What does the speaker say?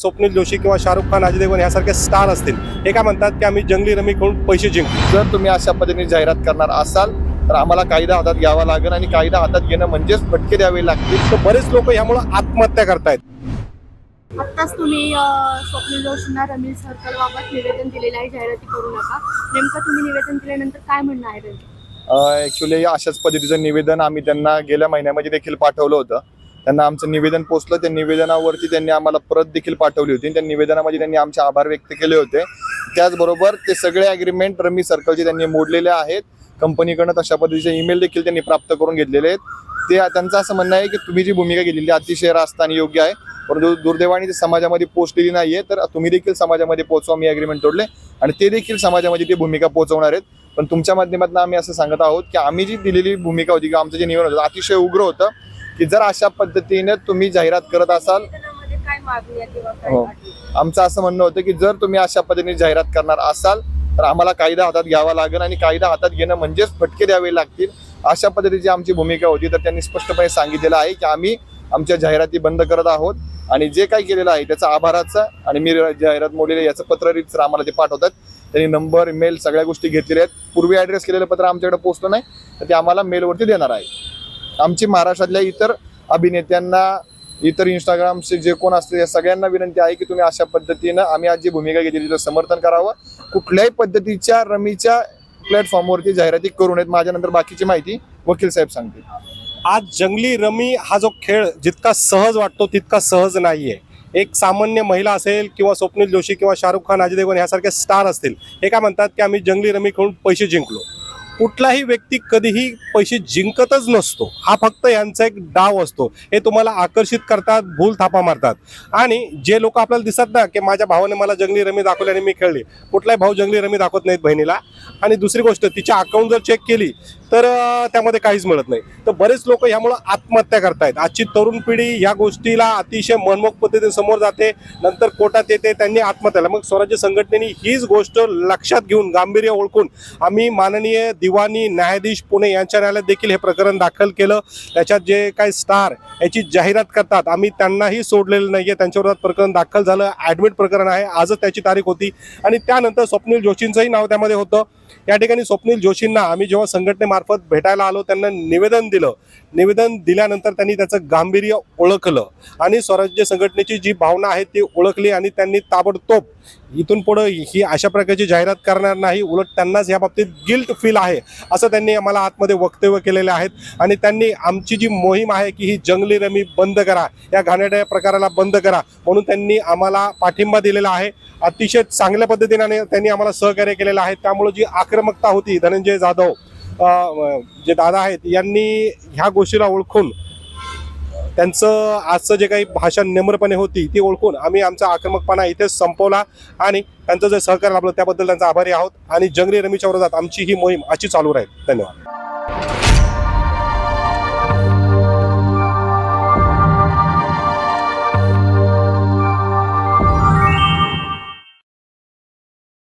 स्वप्नील जोशी किंवा शाहरुख खान अजय देवगण यासारखे स्टार असतील. हे काय म्हणतात की आम्ही जंगली रमी खेळून पैसे जिंकू? जर तुम्ही अशा पद्धतीने जाहिरात करणार असाल तर आम्हाला कायदा हातात घ्यावा लागेल आणि कायदा हातात घेणं म्हणजेच फटके द्यावे लागतील. तर बरेच लोक यामुळे आत्महत्या करतायत. आत्ताच तुम्ही स्वप्नील जोशींना रमील सर्कल बाबत निवेदन दिलेलं आहे जाहिराती करू नका. नेमकं तुम्ही निवेदन दिल्यानंतर काय म्हणणं आहे? त्यांचं ऍक्च्युली अशाच पद्धतीचं निवेदन आम्ही त्यांना गेल्या महिन्यामध्ये देखील पाठवलं होतं. त्यांना आमचं निवेदन पोचलं. त्या निवेदनावरती त्यांनी आम्हाला परत देखील पाठवली होती. त्या निवेदनामध्ये त्यांनी आमचे आभार व्यक्त केले होते. त्याचबरोबर ते सगळे अग्रीमेंट रमी सर्कलचे त्यांनी मोडलेले आहेत. कंपनीकडनं तशा पद्धतीचे ईमेल देखील त्यांनी प्राप्त करून घेतलेले आहेत. ते त्यांचं असं म्हणणं आहे की तुम्ही जी भूमिका घेतलेली आहे अतिशय रास्त आणि योग्य आहे. परंतु दुर्दैवाने ते समाजामध्ये पोचलेली नाहीये. तर तुम्ही देखील समाजामध्ये पोहोचवा मी अग्रीमेंट तोडले. आणि ते देखील समाजामध्ये ती भूमिका पोहोचवणार आहेत. पण तुमच्या माध्यमातून आम्ही असं सांगत आहोत की आम्ही जी दिलेली भूमिका होती किंवा आमचं जे निवेदन होतं अतिशय उग्र होतं. की जर अशा पद्धतीने तुम्ही जाहिरात करत असाल हो. आमचं असं म्हणणं होतं की जर तुम्ही अशा पद्धतीने जाहिरात करणार असाल तर आम्हाला कायदा हातात घ्यावा लागेल आणि कायदा हातात घेणं म्हणजेच फटके द्यावे लागतील. अशा पद्धतीची आमची भूमिका होती तर त्यांनी स्पष्टपणे सांगितलेलं आहे की आम्ही आमच्या जाहिराती बंद करत आहोत आणि जे काही केलेलं आहे त्याचा आभाराचा आणि मी जाहिरात मोडलेलं याचं पत्र रीतसर आम्हाला ते पाठवतात. त्यांनी नंबर मेल सगळ्या गोष्टी घेतलेल्या आहेत. पूर्वी ॲड्रेस केलेलं पत्र आमच्याकडे पोहोचलं नाही तर ते आम्हाला मेलवरती देणार आहे. आमची महाराष्ट्रातल्या इतर अभिनेत्यांना इतर इंस्टाग्रामचे जे कोण असतील या सगळ्यांना विनंती आहे की तुम्ही अशा पद्धतीनं आम्ही आज जी भूमिका घेतली तिचं समर्थन करावं. कुठल्याही पद्धतीच्या रमीच्या प्लॅटफॉर्मवरती जाहिराती करू नयेत. माझ्यानंतर बाकीची माहिती वकील साहेब सांगतील. आज जंगली रमी हा जो खेळ जितका सहज वाटतो तितका सहज नाहीये. एक सामान्य महिला असेल किंवा स्वप्नील जोशी किंवा शाहरुख खान अजय देवगण यासारखे स्टार असतील हे काय म्हणतात की आम्ही जंगली रमी खेळून पैसे जिंकलो? कुठलाही व्यक्ती कधीही पैसे जिंकतच नसतो. हा फक्त यांचा एक डाव असतो. हे तुम्हाला आकर्षित करतात भूल थापा मारतात. आणि जे लोक आपल्याला दिसतात ना की माझ्या भावाने मला जंगली रमी दाखवली आणि मी खेळली. कुठलाही भाऊ जंगली रमी दाखवत नाहीत बहिणीला. आणि दुसरी गोष्ट तिच्या अकाउंट जर चेक केली तर त्यामध्ये काहीच मिळत नाही. तर बरेच लोक ह्यामुळं आत्महत्या करतायत. आजची तरुण पिढी ह्या गोष्टीला अतिशय मनमोक पद्धतीने समोर जाते नंतर कोर्टात येते त्यांनी आत्महत्याला मग स्वराज्य संघटनेने हीच गोष्ट लक्षात घेऊन गांभीर्य ओळखून आम्ही माननीय दिवाणी न्यायाधीश पुणे यांच्या न्यायालयात देखील हे प्रकरण दाखल केलं. त्याच्यात जे काही स्टार याची जाहिरात करतात आम्ही त्यांनाही सोडलेलं नाही आहे त्यांच्याविरोधात प्रकरण दाखल झालं. ॲडमिट प्रकरण आहे. आजच त्याची तारीख होती. आणि त्यानंतर स्वप्नील जोशींचंही नाव त्यामध्ये होतं. या ठिकाणी स्वप्नील जोशींना आम्ही जेव्हा संघटनेमार्फत भेटायला आलो त्यांना निवेदन दिलं. निवेदन दिल्यानंतर त्यांनी त्याचं गांभीर्य ओळखलं. आणि स्वराज्य संघटनेची जी भावना आहे ती ओळखली आणि त्यांनी ताबडतोब इथून पुढं ही अशा प्रकारची जाहिरात करणार नाही. उलट त्यांनाच या बाबतीत गिल्ट फील आहे. असं त्यांनी आम्हाला आतमध्ये वक्तव्य केलेले आहेत. आणि त्यांनी आमची जी मोहीम आहे की ही जंगली रमी बंद करा या घाणेड्या प्रकाराला बंद करा म्हणून त्यांनी आम्हाला पाठिंबा दिलेला आहे. अतिशय चांगल्या पद्धतीने त्यांनी आम्हाला सहकार्य केलेलं आहे. त्यामुळे जी आक्रमकता होती धनंजय जाधव जे दादा आहेत यांनी ह्या गोष्टीला ओळखून त्यांचं आजचं जे काही भाषा नम्रपणे होती ती ओळखून आम्ही आमचा आक्रमकपणा इथेच संपवला आणि त्यांचं जे सहकार्य लाभलं त्याबद्दल त्यांचा आभारी आहोत. आणि जंगली रमीच्या विरोधात आमची ही मोहीम अशी चालू राहील. धन्यवाद.